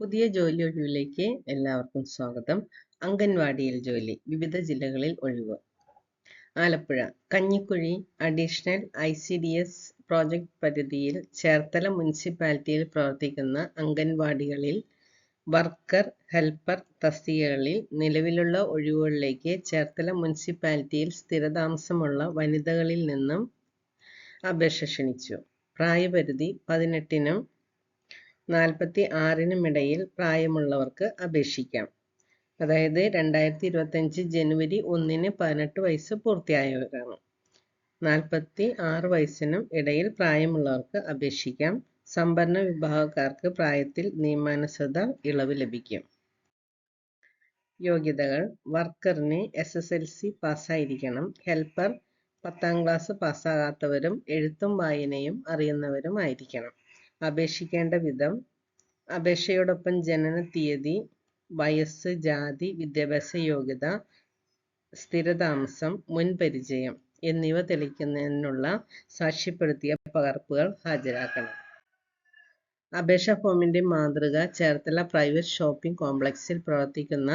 പുതിയ ജോലി ഒഴിവിലേക്ക് എല്ലാവർക്കും സ്വാഗതം. അംഗൻവാടിയിൽ ജോലി വിവിധ ജില്ലകളിൽ ഒഴിവ്. Alappuzha Kanjikuzhy additional I C D S project പരിധിയിൽ ചേർത്തല മുനിസിപ്പാലിറ്റിയിൽ പ്രവർത്തിക്കുന്ന അംഗൻവാടികളിൽ വർക്കർ ഹെൽപ്പർ തസ്തികകളിൽ നിലവിലുള്ള ഒഴിവുകളിലേക്ക് ചേർത്തല മുനിസിപ്പാലിറ്റിയിൽ സ്ഥിരതാമസമുള്ള വനിതകളിൽ നിന്നും അപേക്ഷ ക്ഷണിച്ചു. പ്രായപരിധി പതിനെട്ടിനും നാൽപ്പത്തി ആറിനുമിടയിൽ പ്രായമുള്ളവർക്ക് അപേക്ഷിക്കാം. അതായത് രണ്ടായിരത്തി ഇരുപത്തഞ്ച് ജനുവരി ഒന്നിന് പതിനെട്ട് വയസ്സ് പൂർത്തിയായവരാണ്. നാൽപ്പത്തി ആറ് വയസ്സിനും ഇടയിൽ പ്രായമുള്ളവർക്ക് അപേക്ഷിക്കാം. സംഭരണ വിഭാഗക്കാർക്ക് പ്രായത്തിൽ നിയമാനുസൃത ഇളവ് ലഭിക്കും. യോഗ്യതകൾ. വർക്കറിന് എസ് എസ് എൽ സി പാസ്സായിരിക്കണം. ഹെൽപ്പർ പത്താം ക്ലാസ് പാസ്സാകാത്തവരും എഴുത്തും വായനയും അറിയുന്നവരുമായിരിക്കണം അപേക്ഷിക്കേണ്ട വിധം അപേക്ഷയോടൊപ്പം ജനന തീയതി വയസ്സ് ജാതി വിദ്യാഭ്യാസ യോഗ്യത സ്ഥിരതാമസം മുൻ പരിചയം എന്നിവ തെളിയിക്കുന്നതിനുള്ള സാക്ഷ്യപ്പെടുത്തിയ പകർപ്പുകൾ ഹാജരാക്കണം. അപേക്ഷാ ഫോമിന്റെ മാതൃക ചേർത്തല പ്രൈവറ്റ് ഷോപ്പിംഗ് കോംപ്ലക്സിൽ പ്രവർത്തിക്കുന്ന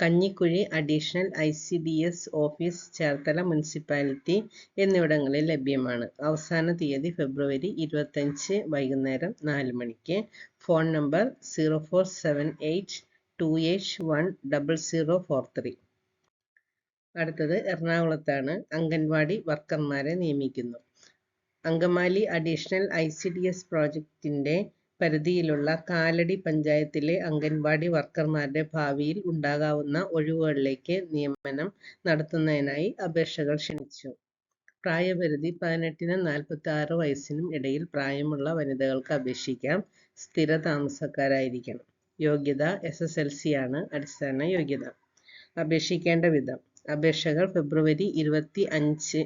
Kanjikuzhi additional I C D S office Cherthala municipality എന്നിവിടങ്ങളിൽ ലഭ്യമാണ്. അവസാന തീയതി ഫെബ്രുവരി ഇരുപത്തഞ്ച് വൈകുന്നേരം നാല് മണിക്ക്. Phone number zero four seven eight two eight one double zero four three. അടുത്തത് എറണാകുളത്താണ്. അംഗൻവാടി വർക്കർമാരെ നിയമിക്കുന്നു. Angamaly additional I C D S പ്രോജക്റ്റിന്റെ പരിധിയിലുള്ള കാലടി പഞ്ചായത്തിലെ അംഗൻവാടി വർക്കർമാരുടെ ഭാവിയിൽ ഉണ്ടാകാവുന്ന ഒഴിവുകളിലേക്ക് നിയമനം നടത്തുന്നതിനായി അപേക്ഷകൾ ക്ഷണിച്ചു. പ്രായപരിധി പതിനെട്ടിനും നാൽപ്പത്തി ആറ് വയസ്സിനും ഇടയിൽ പ്രായമുള്ള വനിതകൾക്ക് അപേക്ഷിക്കാം. സ്ഥിര താമസക്കാരായിരിക്കണം. യോഗ്യത എസ് എസ് എൽ സി ആണ് അടിസ്ഥാന യോഗ്യത. അപേക്ഷിക്കേണ്ട വിധം. അപേക്ഷകൾ ഫെബ്രുവരി ഇരുപത്തി അഞ്ച്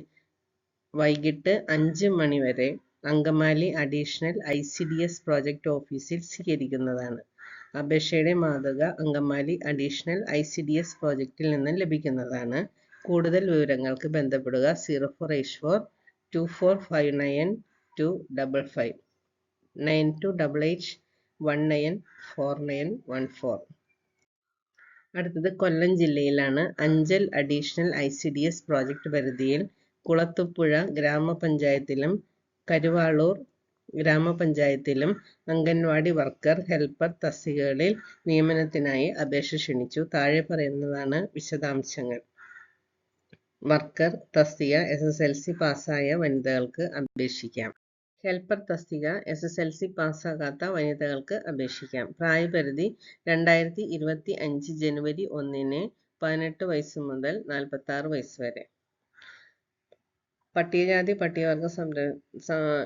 വൈകിട്ട് അഞ്ച് മണി വരെ Angamaly additional I C D S project ഓഫീസിൽ സ്വീകരിക്കുന്നതാണ്. അപേക്ഷയുടെ മാതൃക Angamaly additional I C D S പ്രോജക്റ്റിൽ നിന്ന് ലഭിക്കുന്നതാണ്. കൂടുതൽ വിവരങ്ങൾക്ക് ബന്ധപ്പെടുക zero four eight four two four five nine two double five nine two double eight one nine four nine one four അടുത്തത് കൊല്ലം ജില്ലയിലാണ് Anchal additional I C D S project പരിധിയിൽ കുളത്തുപുഴ ഗ്രാമപഞ്ചായത്തിലും കരുവാളൂർ ഗ്രാമപഞ്ചായത്തിലും അംഗൻവാടി വർക്കർ ഹെൽപ്പർ തസ്തികകളിൽ നിയമനത്തിനായി അപേക്ഷ ക്ഷണിച്ചു. താഴെ പറയുന്നതാണ് വിശദാംശങ്ങൾ. വർക്കർ തസ്തിക എസ് എസ് എൽ സി പാസ്സായ വനിതകൾക്ക് അപേക്ഷിക്കാം. ഹെൽപ്പർ തസ്തിക എസ് എസ് എൽ സി പാസ്സാകാത്ത വനിതകൾക്ക് അപേക്ഷിക്കാം. പ്രായപരിധി രണ്ടായിരത്തി ഇരുപത്തി അഞ്ച് ജനുവരി ഒന്നിന് പതിനെട്ട് വയസ്സ് മുതൽ നാൽപ്പത്തി ആറ് വയസ്സ് വരെ. പട്ടികജാതി പട്ടികവർഗ സംര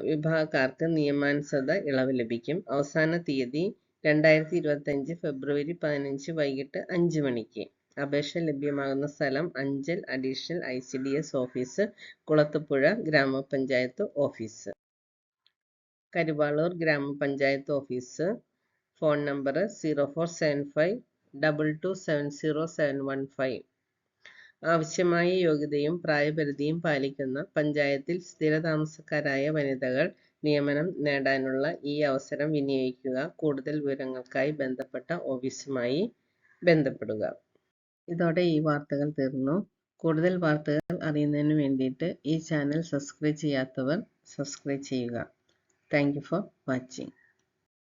വിഭാഗക്കാർക്ക് നിയമാനുസൃത ഇളവ് ലഭിക്കും. അവസാന തീയതി രണ്ടായിരത്തി ഇരുപത്തഞ്ച് ഫെബ്രുവരി പതിനഞ്ച് വൈകിട്ട് അഞ്ച് മണിക്ക്. അപേക്ഷ ലഭ്യമാകുന്ന സ്ഥലം Anchal additional I C D S office Kulathupuzha ഗ്രാമപഞ്ചായത്ത് ഓഫീസ്. കരുവാളൂർ ഗ്രാമപഞ്ചായത്ത് office. Phone number zero four seven five double two seven zero seven one five. ആവശ്യമായ യോഗ്യതയും പ്രായപരിധിയും പാലിക്കുന്ന പഞ്ചായത്തിൽ സ്ഥിരതാമസക്കാരായ വനിതകൾ നിയമനം നേടാനുള്ള ഈ അവസരം വിനിയോഗിക്കുക. കൂടുതൽ വിവരങ്ങൾക്കായി ബന്ധപ്പെട്ട ഓഫീസുമായി ബന്ധപ്പെടുക. ഇതോടെ ഈ വാർത്തകൾ തീർന്നു. കൂടുതൽ വാർത്തകൾ അറിയുന്നതിന് വേണ്ടിയിട്ട് ഈ ചാനൽ സബ്സ്ക്രൈബ് ചെയ്യാത്തവർ സബ്സ്ക്രൈബ് ചെയ്യുക. Thank for watching.